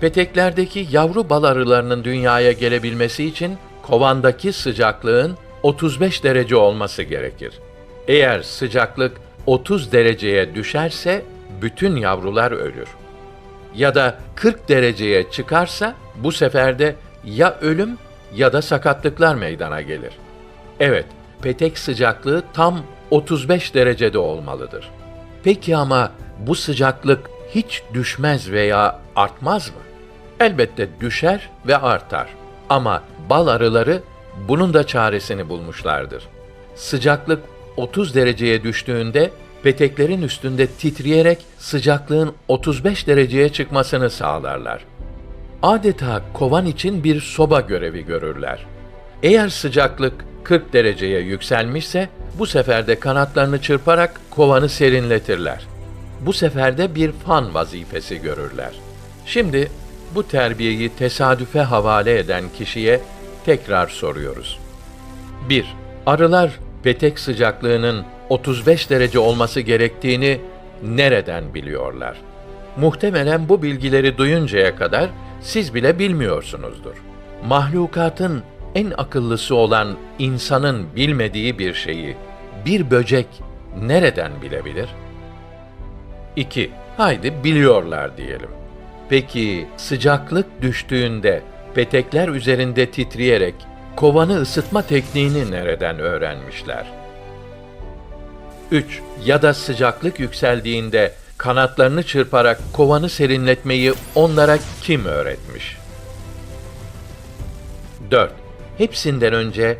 Peteklerdeki yavru bal arılarının dünyaya gelebilmesi için kovandaki sıcaklığın 35 derece olması gerekir. Eğer sıcaklık 30 dereceye düşerse bütün yavrular ölür. Ya da 40 dereceye çıkarsa bu sefer de ya ölüm ya da sakatlıklar meydana gelir. Evet, petek sıcaklığı tam 35 derecede olmalıdır. Peki ama bu sıcaklık hiç düşmez veya artmaz mı? Elbette düşer ve artar. Ama bal arıları bunun da çaresini bulmuşlardır. Sıcaklık 30 dereceye düştüğünde peteklerin üstünde titreyerek sıcaklığın 35 dereceye çıkmasını sağlarlar. Adeta kovan için bir soba görevi görürler. Eğer sıcaklık 40 dereceye yükselmişse bu sefer de kanatlarını çırparak kovanı serinletirler. Bu sefer de bir fan vazifesi görürler. Şimdi bu terbiyeyi tesadüfe havale eden kişiye tekrar soruyoruz. 1. Arılar petek sıcaklığının 35 derece olması gerektiğini nereden biliyorlar? Muhtemelen bu bilgileri duyuncaya kadar siz bile bilmiyorsunuzdur. Mahlukatın en akıllısı olan insanın bilmediği bir şeyi bir böcek nereden bilebilir? 2. Haydi biliyorlar diyelim. Peki sıcaklık düştüğünde petekler üzerinde titreyerek kovanı ısıtma tekniğini nereden öğrenmişler? 3. Ya da sıcaklık yükseldiğinde kanatlarını çırparak kovanı serinletmeyi onlara kim öğretmiş? 4. Hepsinden önce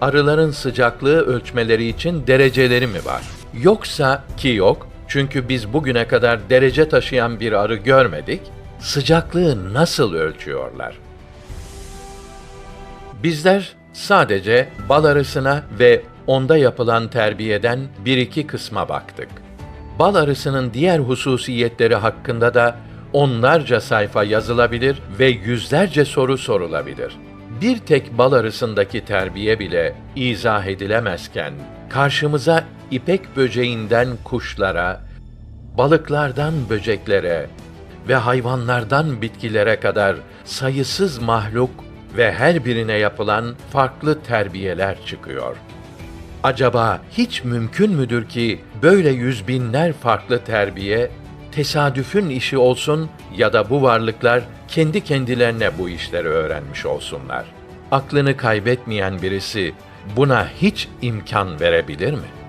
arıların sıcaklığı ölçmeleri için dereceleri mi var? Yoksa ki yok çünkü biz bugüne kadar derece taşıyan bir arı görmedik. Sıcaklığı nasıl ölçüyorlar? Bizler sadece bal arısına ve onda yapılan terbiyeden bir iki kısma baktık. Bal arısının diğer hususiyetleri hakkında da onlarca sayfa yazılabilir ve yüzlerce soru sorulabilir. Bir tek bal arısındaki terbiye bile izah edilemezken, karşımıza ipek böceğinden kuşlara, balıklardan böceklere ve hayvanlardan bitkilere kadar sayısız mahluk ve her birine yapılan farklı terbiyeler çıkıyor. Acaba hiç mümkün müdür ki böyle yüz binler farklı terbiye tesadüfün işi olsun ya da bu varlıklar kendi kendilerine bu işleri öğrenmiş olsunlar? Aklını kaybetmeyen birisi buna hiç imkan verebilir mi?''